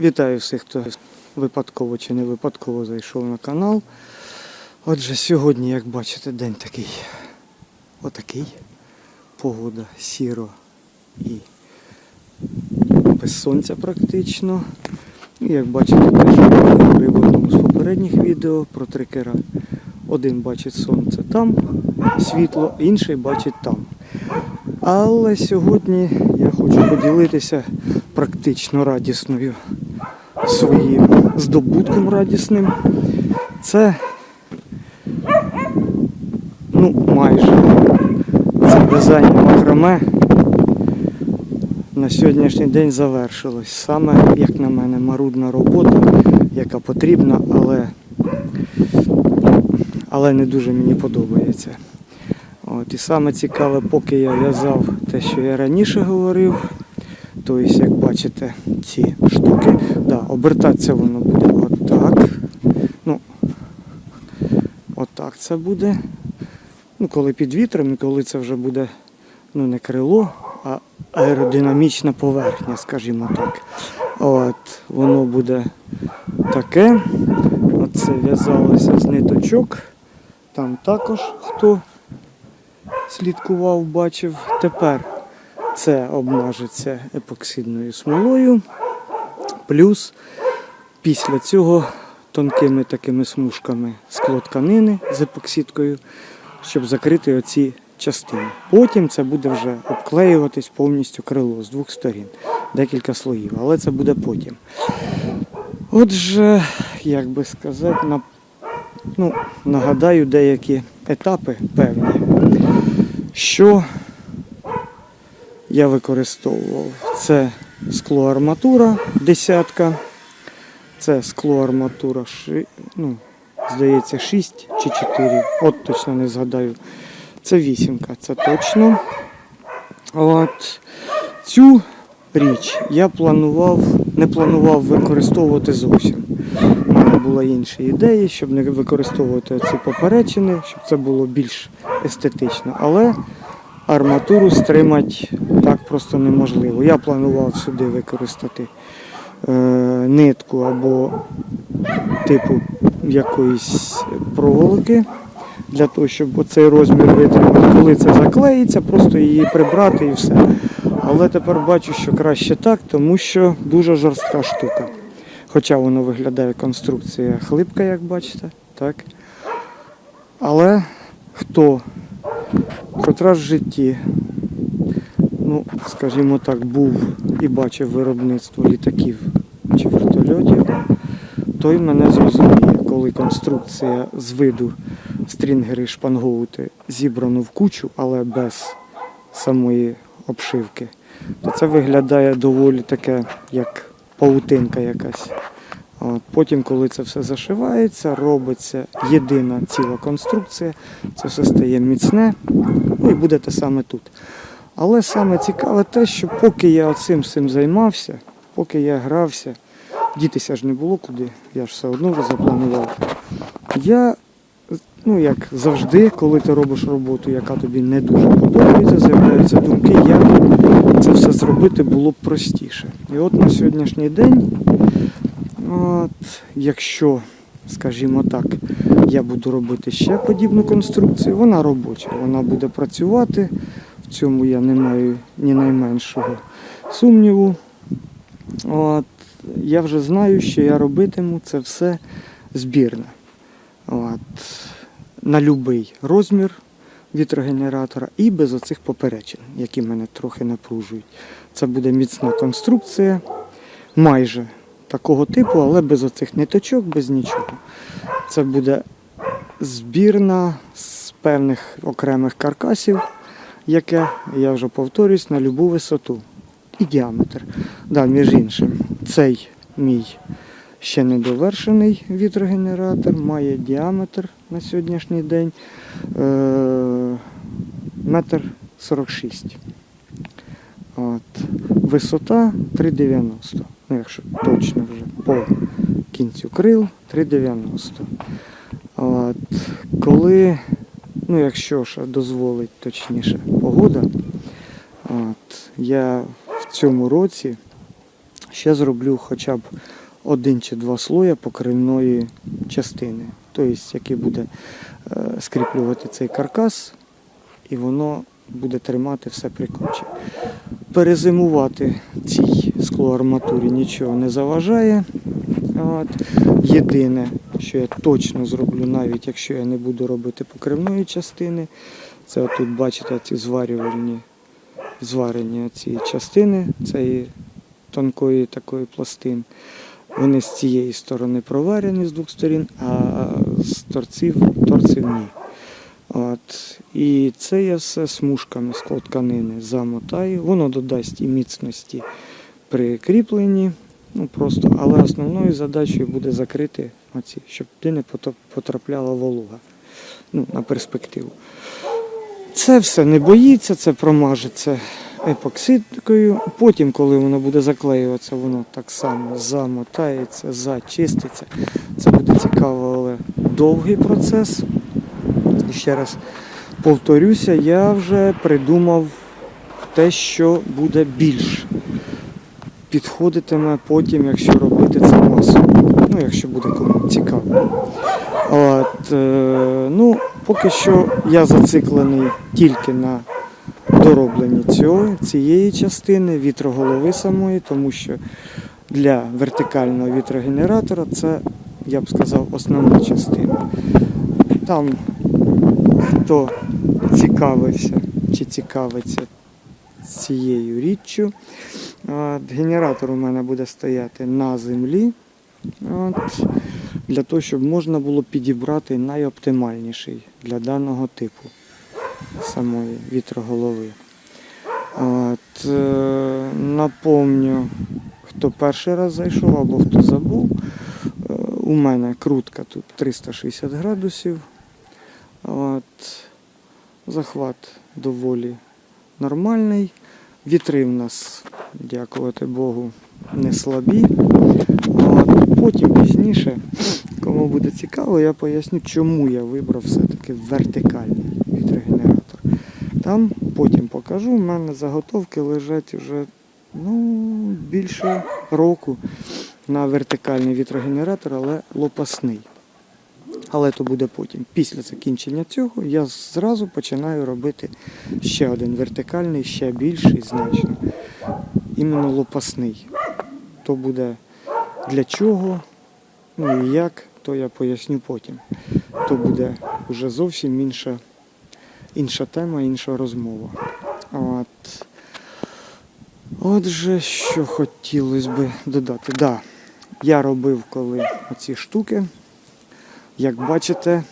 Вітаю всіх, хто випадково чи не випадково зайшов на канал. Отже, сьогодні, як бачите, день такий. Отакий. Погода сіро і без сонця практично. І як бачите, теж в одному з попередніх відео про трикера. Один бачить сонце там, світло, інший бачить там. Але сьогодні я хочу поділитися практично радісною своїм здобутком радісним. Це ну майже це в'язання макраме на сьогоднішній день завершилось. Саме, як на мене, марудна робота, яка потрібна, але, але не дуже мені подобається. От, і саме цікаве, поки я в'язав те, що я раніше говорив, тобто, як бачите, ці штуки, да, обертатися воно буде отак. Ну, отак це буде. Ну, коли під вітром, і коли це вже буде ну, не крило, а аеродинамічна поверхня, скажімо так. От, воно буде таке. Оце в'язалося з ниточок. Там також хто слідкував, бачив. Тепер це обмажеться епоксидною смолою. Плюс після цього тонкими такими смужками склотканини з епоксидкою, щоб закрити оці частини. Потім це буде вже обклеюватись повністю крило з двох сторін. Декілька слоїв, але це буде потім. Отже, як би сказати, на, ну, нагадаю деякі етапи певні, що я використовував. Це склоарматура десятка, це склоарматура, ну, здається, 6 чи 4, от точно не згадаю. Це вісімка, це точно. От. Цю річ я планував, не планував використовувати зовсім. У мене були інші ідеї, щоб не використовувати ці поперечини, щоб це було більш естетично. Але арматуру стримати так просто неможливо. Я планував сюди використати е, нитку або типу якоїсь проволоки для того, щоб оцей розмір витримати. Коли це заклеїться, просто її прибрати і все. Але тепер бачу, що краще так, тому що дуже жорстка штука. Хоча воно виглядає конструкція хлипка, як бачите, так. Але хто хоч раз в житті, ну, скажімо так, був і бачив виробництво літаків чи вертольотів, той мене зрозуміє, коли конструкція з виду стрінгери шпангоути зібрано в кучу, але без самої обшивки, то це виглядає доволі таке, як паутинка якась. От, потім, коли це все зашивається, робиться єдина ціла конструкція, це все стає міцне, ну і буде те саме тут. Але саме цікаве те, що поки я цим всім займався, поки я грався, дітися ж не було куди, я ж все одно запланував. Я, ну як завжди, коли ти робиш роботу, яка тобі не дуже подобається, з'являються думки, як це все зробити було б простіше. І от на сьогоднішній день, от, якщо, скажімо так, я буду робити ще подібну конструкцію, вона робоча, вона буде працювати. В цьому я не маю ні найменшого сумніву. От, я вже знаю, що я робитиму це все збірне. От, на будь-який розмір вітрогенератора і без оцих поперечин, які мене трохи напружують. Це буде міцна конструкція, майже такого типу, але без оцих ниточок, без нічого. Це буде збірна з певних окремих каркасів, яке, я вже повторюсь, на будь-яку висоту і діаметр. Да, між іншим, цей мій ще не довершений вітрогенератор, має діаметр на сьогоднішній день е, метр 46. От. Висота 3,90. Ну, якщо точно вже по кінцю крил 3,90. Коли, ну якщо ж дозволить точніше погода, от, я в цьому році ще зроблю хоча б один чи два слоя покривної частини, тобто який буде е, скріплювати цей каркас, і воно буде тримати все при кучі. Перезимувати цій склоарматурі нічого не заважає. От. Єдине, що я точно зроблю, навіть якщо я не буду робити покривної частини, це тут бачите ці зварювальні зварені ці частини цієї тонкої такої пластин. Вони з цієї сторони проварені з двох сторін, а з торців, торців ні. От. І це я все смужками з тканини замотаю. Воно додасть і міцності при кріпленні. Ну, просто, але основною задачею буде закрити оці, щоб туди не потрапляла волога ну, на перспективу. Це все не боїться, це промажеться епоксидкою. Потім, коли воно буде заклеюватися, воно так само замотається, зачиститься. Це буде цікаво, але довгий процес. І ще раз повторюся, я вже придумав те, що буде більш підходитиме потім, якщо робити це масово. Ну, якщо буде кому цікаво. От, е, ну, поки що я зациклений тільки на доробленні цього, цієї частини, вітроголови самої, тому що для вертикального вітрогенератора це, я б сказав, основна частина. Там хто цікавився чи цікавиться цією річчю. Генератор у мене буде стояти на землі. От, для того, щоб можна було підібрати найоптимальніший для даного типу самої вітроголови. От, е, напомню, хто перший раз зайшов або хто забув, е, у мене крутка тут 360 градусів. От, захват доволі нормальний. Вітри в нас, дякувати Богу, не слабі. От, потім пізніше, кому буде цікаво, я поясню, чому я вибрав все-таки вертикальний вітрогенератор. Там потім покажу, в мене заготовки лежать вже ну, більше року на вертикальний вітрогенератор, але лопасний. Але то буде потім. Після закінчення цього я зразу починаю робити ще один вертикальний, ще більший значно. Іменно лопасний. То буде для чого, ну і як, то я поясню потім. То буде вже зовсім інша, інша тема, інша розмова. От. Отже, що хотілося би додати. Да, я робив коли оці штуки. Як бачите,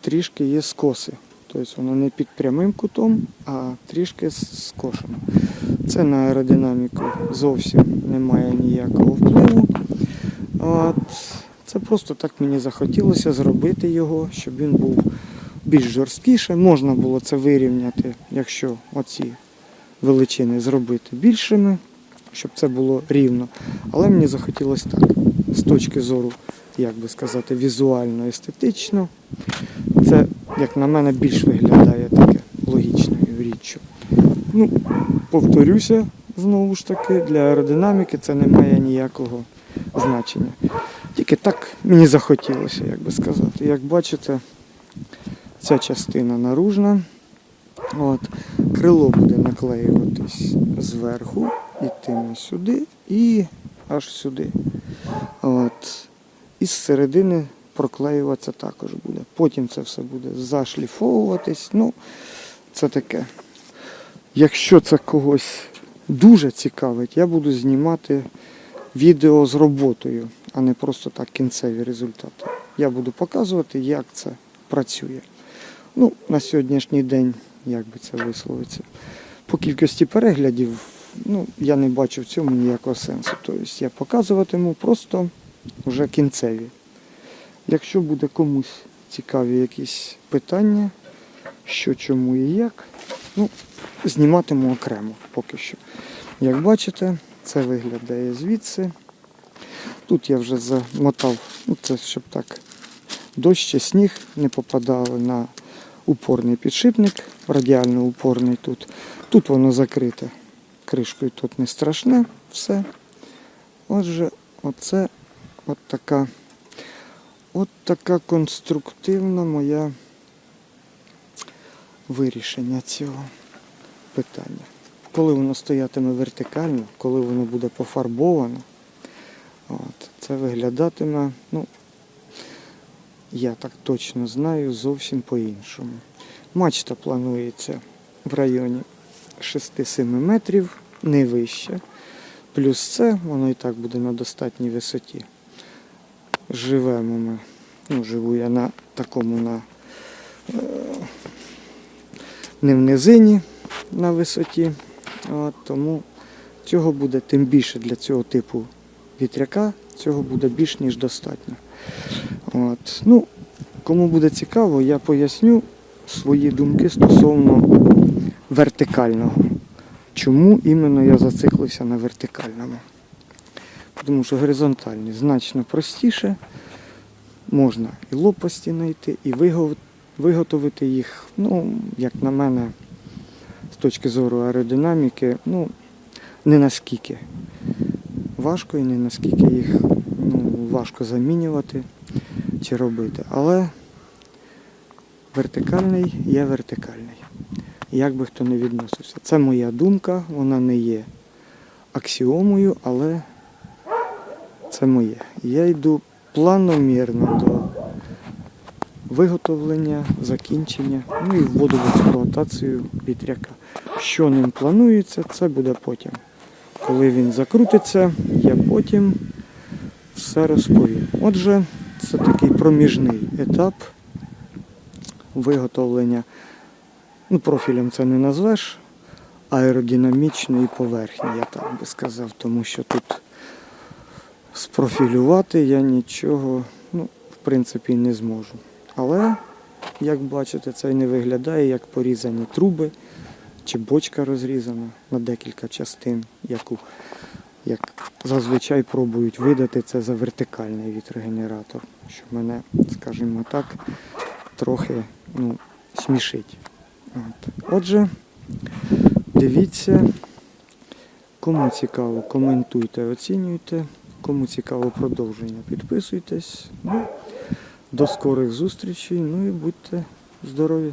трішки є скоси. Тобто воно не під прямим кутом, а трішки скошено. Це на аеродинаміку зовсім не має ніякого впливу. От. Це просто так мені захотілося зробити його, щоб він був більш жорсткіше. Можна було це вирівняти, якщо оці величини зробити більшими, щоб це було рівно. Але мені захотілося так, з точки зору, як би сказати, візуально, естетично. Це, як на мене, більш виглядає таке логічною річчю. Ну, повторюся, знову ж таки, для аеродинаміки це не має ніякого значення. Тільки так мені захотілося, як би сказати. Як бачите, ця частина наружна. От. Крило буде наклеюватись зверху, ітиме сюди і аж сюди. От. І з середини проклеюватися також буде. Потім це все буде зашліфовуватись. Ну, це таке. Якщо це когось дуже цікавить, я буду знімати відео з роботою, а не просто так кінцеві результати. Я буду показувати, як це працює. Ну, на сьогоднішній день, як би це висловиться, по кількості переглядів, ну, я не бачу в цьому ніякого сенсу. Тобто я показуватиму просто вже кінцеві. Якщо буде комусь цікаві якісь питання, що, чому і як, ну, зніматиму окремо поки що. Як бачите, це виглядає звідси. Тут я вже замотав, ну це щоб так дощ чи сніг не попадали на упорний підшипник, радіально упорний тут. Тут воно закрите кришкою тут не страшне все. Отже, оце от така, от така конструктивна моя вирішення цього питання. Коли воно стоятиме вертикально, коли воно буде пофарбовано, от, це виглядатиме, ну, я так точно знаю, зовсім по-іншому. Мачта планується в районі 6-7 метрів, не вище. Плюс це, воно і так буде на достатній висоті. Живемо ми, ну, живу я на такому на е, не в низині на висоті. От, тому цього буде тим більше для цього типу вітряка, цього буде більш ніж достатньо. От. Ну, кому буде цікаво, я поясню свої думки стосовно вертикального. Чому іменно я зациклився на вертикальному? Тому що горизонтальні значно простіше. Можна і лопасті знайти, і виготовити їх, ну, як на мене, з точки зору аеродинаміки, ну, не наскільки важко і не наскільки їх ну, важко замінювати чи робити. Але вертикальний є вертикальний. Як би хто не відносився. Це моя думка, вона не є аксіомою, але це моє. Я йду планомірно до виготовлення, закінчення, ну і вводу в експлуатацію вітряка. Що ним планується, це буде потім. Коли він закрутиться, я потім все розповім. Отже, це такий проміжний етап виготовлення. Ну, профілем це не назвеш аеродинамічної поверхні, я так би сказав, тому що тут спрофілювати я нічого, ну, в принципі, не зможу. Але, як бачите, це не виглядає як порізані труби чи бочка розрізана на декілька частин, яку, як зазвичай пробують видати це за вертикальний вітрогенератор, що мене, скажімо так, трохи ну, смішить. От. Отже, дивіться, кому цікаво, коментуйте, оцінюйте. Кому цікаво продовження, підписуйтесь. Ну, до скорих зустрічей. Ну і будьте здорові!